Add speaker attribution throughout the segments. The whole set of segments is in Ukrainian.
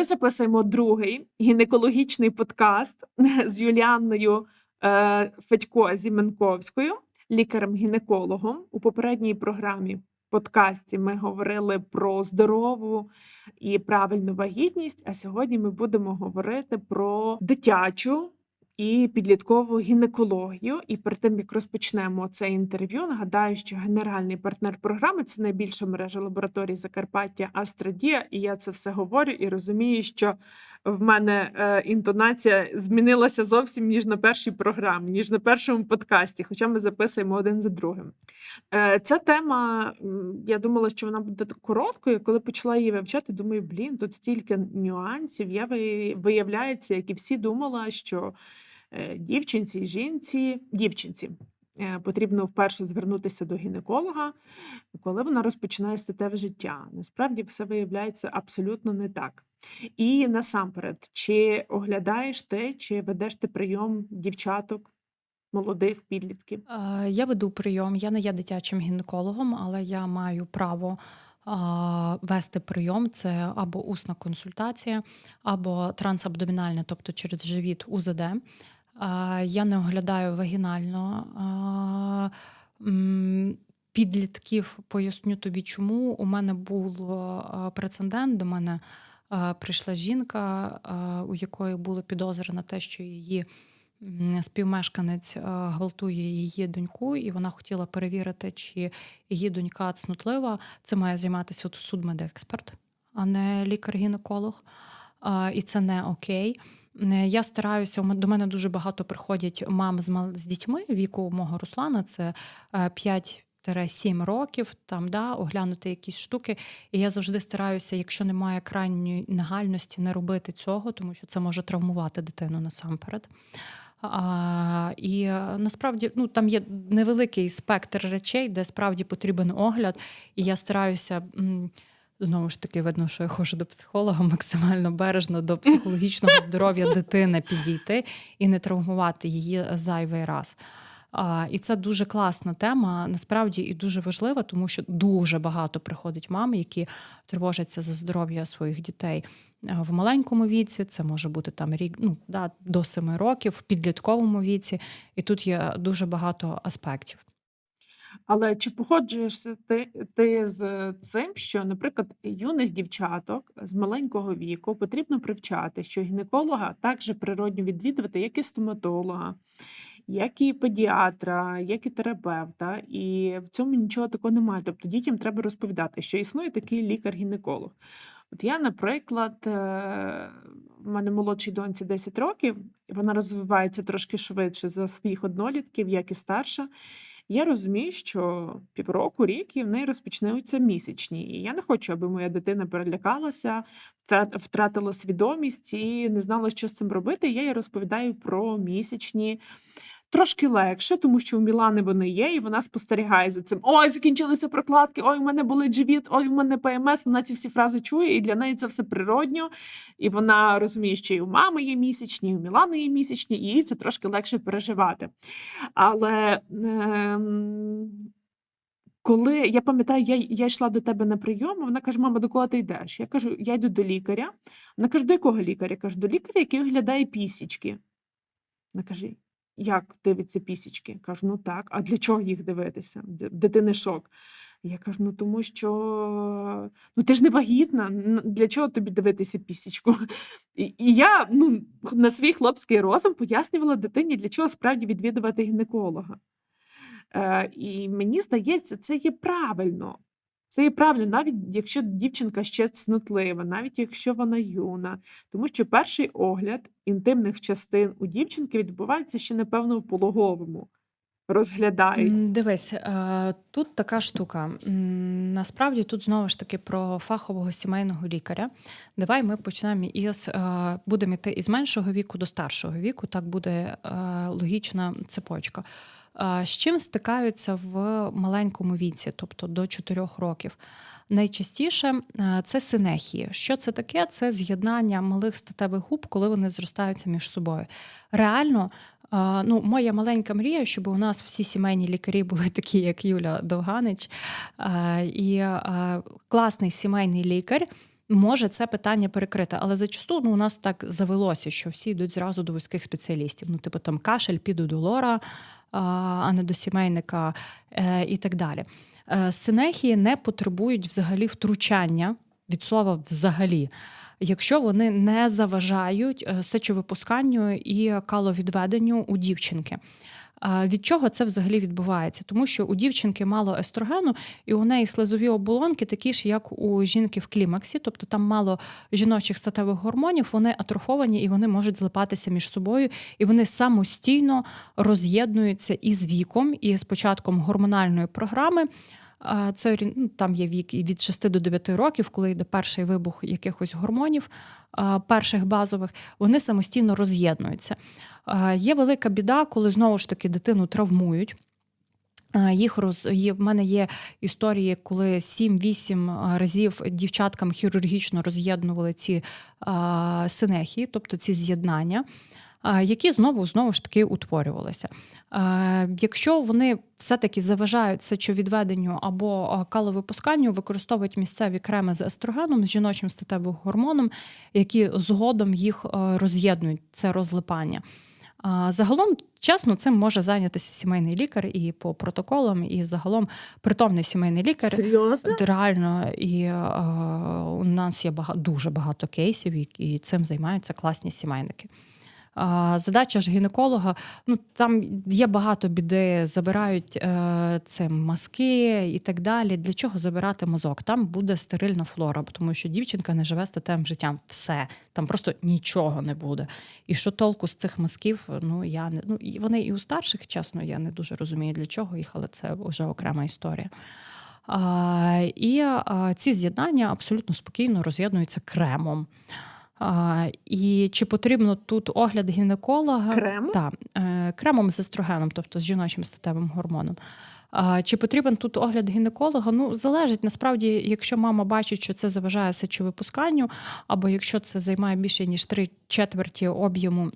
Speaker 1: Ми записуємо другий гінекологічний подкаст з Юліанною е, Федько Зіменковською, лікарем-гінекологом. У попередній програмі подкасті ми говорили про здорову і правильну вагітність. А сьогодні ми будемо говорити про дитячу і підліткову гінекологію. І перед тим як розпочнемо це інтерв'ю, нагадаю, що генеральний партнер програми це найбільша мережа лабораторій Закарпаття Астрадія. І я це все говорю і розумію, що в мене е, інтонація змінилася зовсім ніж на першій програмі, ніж на першому подкасті, хоча ми записуємо один за другим. Е, ця тема, я думала, що вона буде короткою. Коли почала її вивчати, думаю, блін, тут стільки нюансів. Я ви- виявляється, як і всі думала, що дівчинці і жінці, дівчинці. е, Потрібно вперше звернутися до гінеколога, коли вона розпочинає статеве життя. Насправді все виявляється абсолютно не так. І насамперед, чи оглядаєш ти, чи ведеш ти прийом дівчаток, молодих підлітків?
Speaker 2: Е, Я веду прийом. Я не є дитячим гінекологом, але я маю право вести прийом. Це або усна консультація, або трансабдомінальне, тобто через живіт УЗД. Я не оглядаю вагінально підлітків. Поясню тобі, чому. У мене був прецедент. До мене прийшла жінка, у якої було підозри на те, що її співмешканець гвалтує її доньку, і вона хотіла перевірити, чи її донька цнотлива. Це має займатися судмедексперт, а не лікар-гінеколог. І це не окей. Е, Я стараюся, до мене дуже багато приходять мам з, мал- з дітьми віку мого Руслана, це е, 5 7 років, там да, оглянути якісь штуки. І я завжди стараюся, якщо немає крайньої нагальності, не робити цього, тому що це може травмувати дитину насамперед. А, і е, насправді ну, там є невеликий спектр речей, де справді потрібен огляд, і я стараюся. Знову ж таки, видно, що я ходжу до психолога максимально бережно до психологічного здоров'я дитини підійти і не травмувати її зайвий раз. А, і це дуже класна тема, насправді і дуже важлива, тому що дуже багато приходить мам, які тривожаться за здоров'я своїх дітей е, в маленькому віці. Це може бути там рік ну, да, до 7 років, в підлітковому віці. І тут є дуже багато аспектів.
Speaker 1: Але чи погоджуєшся ти, ти з цим, що, наприклад, юних дівчаток з маленького віку потрібно привчати, що гінеколога так же природньо відвідувати, як і стоматолога, як і педіатра, як і терапевта, і в цьому нічого такого немає. Тобто дітям треба розповідати, що існує такий лікар-гінеколог. От я, наприклад, е, в мене молодшій доньці 10 років, вона розвивається трошки швидше за своїх однолітків, як і старша. Я розумію, що півроку, рік і в неї розпочнуться місячні. І я не хочу, аби моя дитина перелякалася, втрат- втратила свідомість і не знала, що з цим робити. Я їй розповідаю про місячні. Трошки легше, тому що у Мілани вони є, і вона спостерігає за цим. Ой, закінчилися прокладки, ой, у мене болить живіт, ой, у мене ПМС. Вона ці всі фрази чує, і для неї це все природньо. І вона розуміє, що і у мами є місячні, і у Мілани є місячні, і їй це трошки легше переживати. Але ем, коли я пам'ятаю, я, я йшла до тебе на прийом, вона каже: Мама, до кого ти йдеш? Я кажу, я йду до лікаря. Вона каже, до якого лікаря? Я кажу, до лікаря, який оглядає пісічки. Вона каже, як дивиться пісічки? Кажу, ну так, а для чого їх дивитися? Дитини шок. Я кажу, ну тому що ну ти ж не вагітна. Для чого тобі дивитися пісічку? І, і я ну, на свій хлопський розум пояснювала дитині, для чого справді відвідувати гінеколога. Е, і мені здається, це є правильно. Це є правильно, навіть якщо дівчинка ще цнотлива, навіть якщо вона юна. Тому що перший огляд інтимних частин у дівчинки відбувається ще, напевно, в пологовому. Розглядають.
Speaker 2: М, Дивись, тут така штука. Насправді тут знову ж таки про фахового сімейного лікаря. Давай ми почнемо із будемо йти із меншого віку до старшого віку. Так буде логічна цепочка. З чим стикаються в маленькому віці, тобто до 4 років? Найчастіше е, це синехії. Що це таке? Це з'єднання малих статевих губ, коли вони зростаються між собою. Реально, е, ну, моя маленька мрія, щоб у нас всі сімейні лікарі були такі, як Юля Довганич. Е, І класний сімейний лікар. може це питання перекрити. Але зачасту ну, у нас так завелося, що всі йдуть зразу до вузьких спеціалістів. Ну, типу там кашель, піду до лора, а, не до сімейника е, і так далі. Е, Синехії не потребують взагалі втручання від слова взагалі. Якщо вони не заважають е, сечовипусканню і каловідведенню у дівчинки. Від чого це взагалі відбувається? Тому що у дівчинки мало естрогену, і у неї слизові оболонки такі ж, як у жінки в клімаксі, тобто там мало жіночих статевих гормонів, вони атрофовані і вони можуть злипатися між собою, і вони самостійно роз'єднуються із віком, і з початком гормональної програми. Це ну, там є вік від 6 до 9 років, коли йде перший вибух якихось гормонів, перших базових, вони самостійно роз'єднуються. Є велика біда, коли знову ж таки дитину травмують. Їх роз в мене є історії, коли 7-8 разів дівчаткам хірургічно роз'єднували ці синехії, тобто ці з'єднання, які знову знову ж таки утворювалися. Якщо вони все-таки заважають сечовідведенню або каловипусканню, використовують місцеві креми з естрогеном, з жіночим статевим гормоном, які згодом їх роз'єднують, це розлипання. Загалом, чесно, цим може зайнятися сімейний лікар і по протоколам, і загалом притомний сімейний лікар.
Speaker 1: Серйозно?
Speaker 2: Реально, і е, у нас є багато, дуже багато кейсів, і, і цим займаються класні сімейники. Задача ж гінеколога, ну там є багато біди, забирають е, це мазки і так далі. Для чого забирати мозок? Там буде стерильна флора, тому що дівчинка не живе статевим життям. Все, там просто нічого не буде. І що толку з цих мазків? Ну я не ну вони і у старших, чесно, я не дуже розумію для чого їх, але це вже окрема історія. А, і а, ці з'єднання абсолютно спокійно роз'єднуються кремом. А, і чи потрібно тут огляд гінеколога?
Speaker 1: Крем?
Speaker 2: Так, е, кремом з естрогеном, тобто з жіночим статевим гормоном. А, Чи потрібен тут огляд гінеколога? Ну, залежить насправді, якщо мама бачить, що це заважає сечовипусканню, або якщо це займає більше ніж три четверті об'єму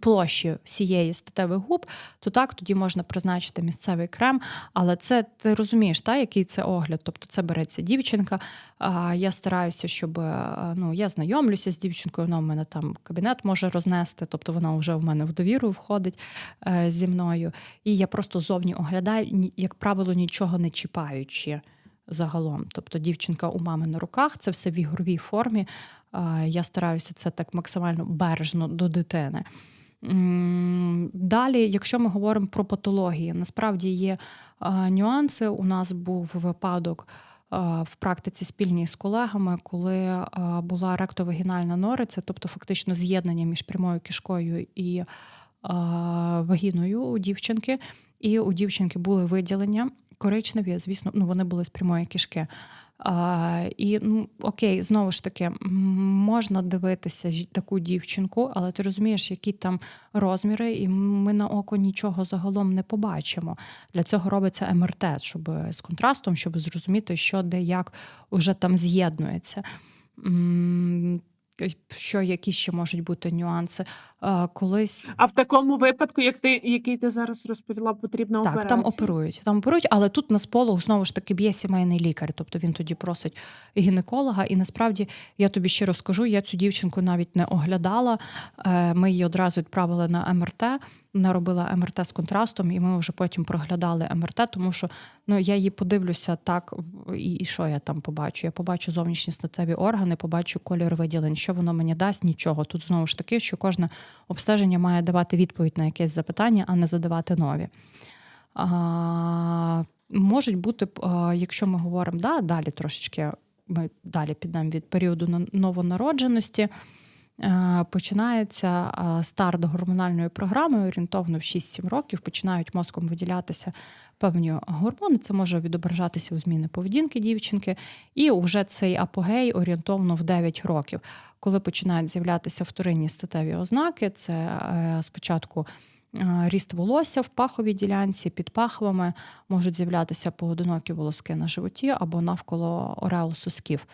Speaker 2: площі всієї статевих губ, то так тоді можна призначити місцевий крем. Але це ти розумієш, та, який це огляд? Тобто це береться дівчинка. Я стараюся, щоб е, ну, я знайомлюся з дівчинкою, вона в мене там кабінет може рознести, тобто вона вже в мене в довіру входить е, зі мною. І я просто зовні оглядаю, як правило, нічого не чіпаючи. Загалом, тобто дівчинка у мами на руках, це все в ігровій формі. Я стараюся це так максимально бережно до дитини. Далі, якщо ми говоримо про патології, насправді є нюанси. У нас був випадок в практиці спільній з колегами, коли була ректовагінальна нориця, тобто фактично з'єднання між прямою кишкою і вагіною у дівчинки. І у дівчинки були виділення коричневі, звісно, ну вони були з прямої кишки. А, і ну, окей, знову ж таки, можна дивитися таку дівчинку, але ти розумієш, які там розміри, і ми на око нічого загалом не побачимо. Для цього робиться МРТ, щоб з контрастом, щоб зрозуміти, що де як уже там з'єднується. Що які ще можуть бути нюанси? А, Колись
Speaker 1: А в такому випадку, як ти, який ти зараз розповіла, потрібна
Speaker 2: так,
Speaker 1: операція?
Speaker 2: там оперують. Там оперують, але тут на сполох знову ж таки б'є сімейний лікар. Тобто він тоді просить гінеколога. І насправді я тобі ще розкажу, я цю дівчинку навіть не оглядала. Е, Ми її одразу відправили на МРТ. Вона робила МРТ з контрастом, і ми вже потім проглядали МРТ, тому що ну я її подивлюся так, і, і що я там побачу? Я побачу зовнішні статеві органи, побачу колір виділень. Що воно мені дасть? Нічого. Тут знову ж таки, що кожне обстеження має давати відповідь на якесь запитання, а не задавати нові. А, можуть бути, якщо ми говоримо да, далі трошечки, ми далі підемо від періоду на- новонародженості. Е, Починається старт гормональної програми, орієнтовно в 6-7 років починають мозком виділятися певні гормони. Це може відображатися у зміни поведінки дівчинки, і вже цей апогей орієнтовно в 9 років, коли починають з'являтися вторинні статеві ознаки. Це е, спочатку е, ріст волосся в паховій ділянці, під пахвами можуть з'являтися поодинокі волоски на животі або навколо ореол сосків.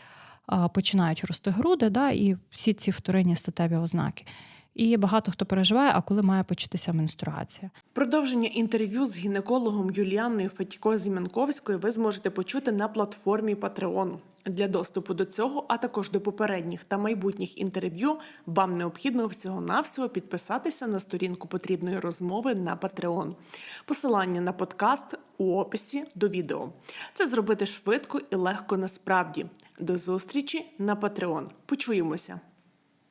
Speaker 2: Починають рости груди, да, і всі ці вторинні статеві ознаки. І багато хто переживає, а коли має початися менструація.
Speaker 1: Продовження інтерв'ю з гінекологом Юліаною Федько Зіменковською ви зможете почути на платформі Patreon. Для доступу до цього, а також до попередніх та майбутніх інтерв'ю, вам необхідно всього-навсього підписатися на сторінку потрібної розмови на Patreon. Посилання на подкаст у описі до відео. Це зробити швидко і легко насправді. До зустрічі на Patreon. Почуємося!